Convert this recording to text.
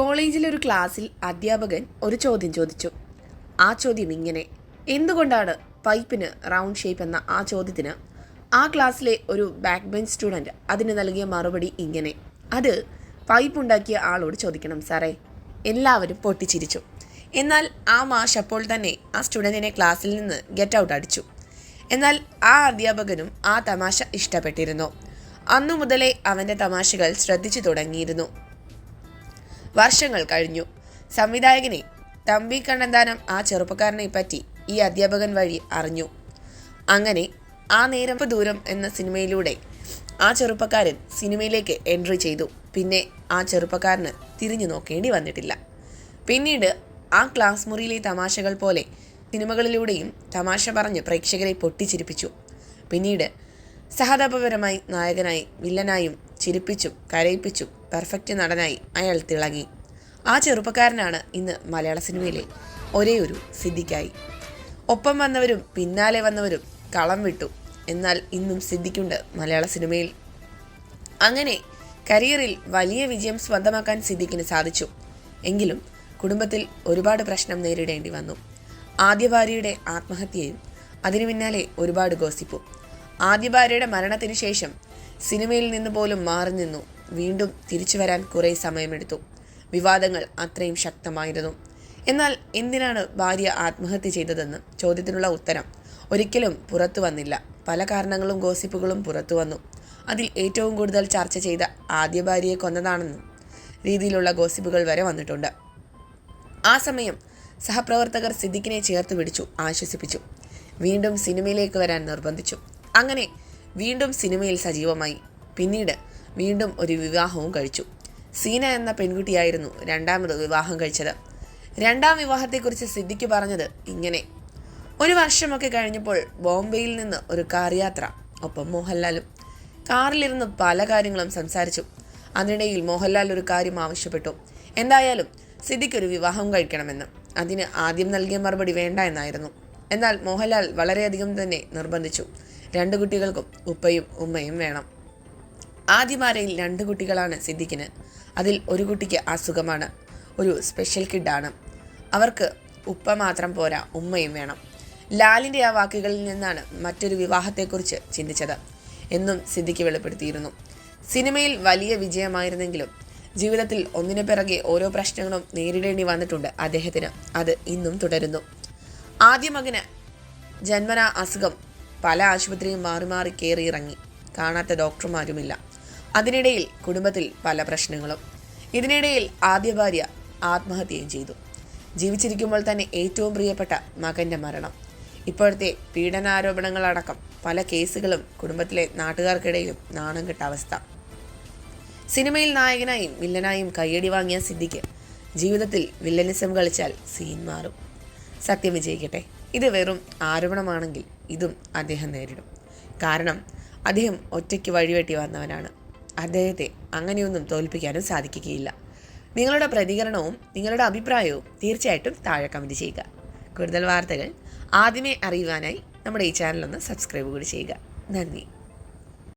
കോളേജിലെ ഒരു ക്ലാസ്സിൽ അധ്യാപകൻ ഒരു ചോദ്യം ചോദിച്ചു. ആ ചോദ്യം ഇങ്ങനെ എന്തുകൊണ്ടാണ് പൈപ്പിന് റൗണ്ട് ഷേപ്പ് എന്ന ആ ചോദ്യത്തിന് ആ ക്ലാസ്സിലെ ഒരു ബാക്ക് ബെഞ്ച് സ്റ്റുഡന്റ് അതിന് നൽകിയ മറുപടി ഇങ്ങനെ? അത് പൈപ്പ് ഉണ്ടാക്കിയ ആളോട് ചോദിക്കണം സാറേ. എല്ലാവരും പൊട്ടിച്ചിരിച്ചു. എന്നാൽ ആ മാഷ് അപ്പോൾ തന്നെ ആ സ്റ്റുഡന്റിനെ ക്ലാസ്സിൽ നിന്ന് ഗെറ്റ് ഔട്ട് അടിച്ചു. എന്നാൽ ആ അധ്യാപകനും ആ തമാശ ഇഷ്ടപ്പെട്ടിരുന്നു. അന്നു മുതലേ അവന്റെ തമാശകൾ ശ്രദ്ധിച്ചു തുടങ്ങിയിരുന്നു. വർഷങ്ങൾ കഴിഞ്ഞു. സംവിധായകനെ തമ്പി കണ്ണന്താനം ആ ചെറുപ്പക്കാരനെ പറ്റി ഈ അധ്യാപകൻ വഴി അറിഞ്ഞു. അങ്ങനെ ആ നേരമ്പ് ദൂരം എന്ന സിനിമയിലൂടെ ആ ചെറുപ്പക്കാരൻ സിനിമയിലേക്ക് എൻട്രി ചെയ്തു. പിന്നെ ആ ചെറുപ്പക്കാരന് തിരിഞ്ഞു നോക്കേണ്ടി വന്നിട്ടില്ല. പിന്നീട് ആ ക്ലാസ് മുറിയിലെ തമാശകൾ പോലെ സിനിമകളിലൂടെയും തമാശ പറഞ്ഞ് പ്രേക്ഷകരെ പൊട്ടിച്ചിരിപ്പിച്ചു. പിന്നീട് സഹതാപപരമായി നായകനായി വില്ലനായും ചിരിപ്പിച്ചും കരയിപ്പിച്ചും പെർഫെക്റ്റ് നടനായി അയാൾ തിളങ്ങി. ആ ചെറുപ്പക്കാരനാണ് ഇന്ന് മലയാള സിനിമയിലെ ഒരേ ഒരു സിദ്ധിക്കായി. ഒപ്പം വന്നവരും പിന്നാലെ വന്നവരും കളം വിട്ടു. എന്നാൽ ഇന്നും സിദ്ധിക്കുണ്ട് മലയാള സിനിമയിൽ. അങ്ങനെ കരിയറിൽ വലിയ വിജയം സ്വന്തമാക്കാൻ സിദ്ദിഖിന് സാധിച്ചു. എങ്കിലും കുടുംബത്തിൽ ഒരുപാട് പ്രശ്നം നേരിടേണ്ടി വന്നു. ആദ്യ ഭാര്യയുടെ ആത്മഹത്യയും അതിനു പിന്നാലെ ഒരുപാട് ഗോസിപ്പും. ആദ്യ ഭാര്യയുടെ മരണത്തിന് ശേഷം സിനിമയിൽ നിന്ന് പോലും മാറി നിന്നു വീണ്ടും തിരിച്ചു വരാൻ കുറേ സമയമെടുത്തു. വിവാദങ്ങൾ അത്രയും ശക്തമായിരുന്നു. എന്നാൽ എന്തിനാണ് ഭാര്യ ആത്മഹത്യ ചെയ്തതെന്ന് ചോദ്യത്തിനുള്ള ഉത്തരം ഒരിക്കലും പുറത്തു വന്നില്ല. പല കാരണങ്ങളും ഗോസിപ്പുകളും പുറത്തു വന്നു. അതിൽ ഏറ്റവും കൂടുതൽ ചർച്ച ചെയ്ത ആദ്യ ഭാര്യയെ കൊന്നതാണെന്നും രീതിയിലുള്ള ഗോസിപ്പുകൾ വരെ വന്നിട്ടുണ്ട്. ആ സമയം സഹപ്രവർത്തകർ സിദ്ദിഖിനെ ചേർത്ത് പിടിച്ചു ആശ്വസിപ്പിച്ചു. വീണ്ടും സിനിമയിലേക്ക് വരാൻ നിർബന്ധിച്ചു. അങ്ങനെ വീണ്ടും സിനിമയിൽ സജീവമായി. പിന്നീട് വീണ്ടും ഒരു വിവാഹവും കഴിച്ചു. സീന എന്ന പെൺകുട്ടിയായിരുന്നു രണ്ടാമത് വിവാഹം കഴിച്ചത്. രണ്ടാം വിവാഹത്തെക്കുറിച്ച് സിദ്ദിഖ് പറഞ്ഞത് ഇങ്ങനെ. ഒരു വർഷമൊക്കെ കഴിഞ്ഞപ്പോൾ ബോംബെയിൽ നിന്ന് ഒരു കാർ യാത്ര ഒപ്പം മോഹൻലാലും. കാറിലിരുന്ന് പല കാര്യങ്ങളും സംസാരിച്ചു. അതിനിടയിൽ മോഹൻലാൽ ഒരു കാര്യം ആവശ്യപ്പെട്ടു. എന്തായാലും സിദ്ദിഖ് ഒരു വിവാഹം കഴിക്കണമെന്ന്. അതിന് ആദ്യം നൽകിയ മറുപടി വേണ്ട എന്നായിരുന്നു. എന്നാൽ മോഹൻലാൽ വളരെയധികം തന്നെ നിർബന്ധിച്ചു. രണ്ട് കുട്ടികൾക്കും ഉപ്പയും ഉമ്മയും വേണം. ആദ്യമാരയിൽ രണ്ട് കുട്ടികളാണ് സിദ്ദിഖിന്. അതിൽ ഒരു കുട്ടിക്ക് അസുഖമാണ്. ഒരു സ്പെഷ്യൽ കിഡാണ് അവർക്ക് ഉപ്പ മാത്രം പോരാ ഉമ്മയും വേണം. ലാലിന്റെ ആ വാക്കുകളിൽ നിന്നാണ് മറ്റൊരു വിവാഹത്തെക്കുറിച്ച് ചിന്തിച്ചത് എന്നും സിദ്ദിഖ് വെളിപ്പെടുത്തിയിരുന്നു. സിനിമയിൽ വലിയ വിജയമായിരുന്നെങ്കിലും ജീവിതത്തിൽ ഒന്നിനു പിറകെ ഓരോ പ്രശ്നങ്ങളും നേരിടേണ്ടി വന്നിട്ടുണ്ട് അദ്ദേഹത്തിന്. അത് ഇന്നും തുടരുന്നു. ആദ്യ മകന് ജന്മന അസുഖം പല ആശുപത്രിയും മാറി മാറി കയറിയിറങ്ങി കാണാത്ത ഡോക്ടർമാരുമില്ല അതിനിടയിൽ കുടുംബത്തിൽ പല പ്രശ്നങ്ങളും. ഇതിനിടയിൽ ആദ്യ ഭാര്യ ആത്മഹത്യയും ചെയ്തു. ജീവിച്ചിരിക്കുമ്പോൾ തന്നെ ഏറ്റവും പ്രിയപ്പെട്ട മകന്റെ മരണം. ഇപ്പോഴത്തെ പീഡനാരോപണങ്ങളടക്കം പല കേസുകളും കുടുംബത്തിലെ നാട്ടുകാർക്കിടയിലും നാണം കെട്ട അവസ്ഥ. സിനിമയിൽ നായകനായും വില്ലനായും കയ്യടി വാങ്ങിയ സിദ്ധിക്ക് ജീവിതത്തിൽ വില്ലനിസം കളിച്ചാൽ സീൻ മാറും. സത്യം വിജയിക്കട്ടെ. ഇത് വെറും ആരോപണമാണെങ്കിൽ ഇതും അദ്ദേഹം നേരിടും. കാരണം അദ്ദേഹം ഒറ്റയ്ക്ക് വഴിവെട്ടി വന്നവനാണ്. അദ്ദേഹത്തെ അങ്ങനെയൊന്നും തോൽപ്പിക്കാനും സാധിക്കുകയില്ല. നിങ്ങളുടെ പ്രതികരണവും നിങ്ങളുടെ അഭിപ്രായവും തീർച്ചയായിട്ടും താഴെ കമന്റ് ചെയ്യുക. കൂടുതൽ വാർത്തകൾ ആദ്യമേ അറിയുവാനായി നമ്മുടെ ഈ ചാനലൊന്ന് സബ്സ്ക്രൈബ് കൂടി ചെയ്യുക. നന്ദി.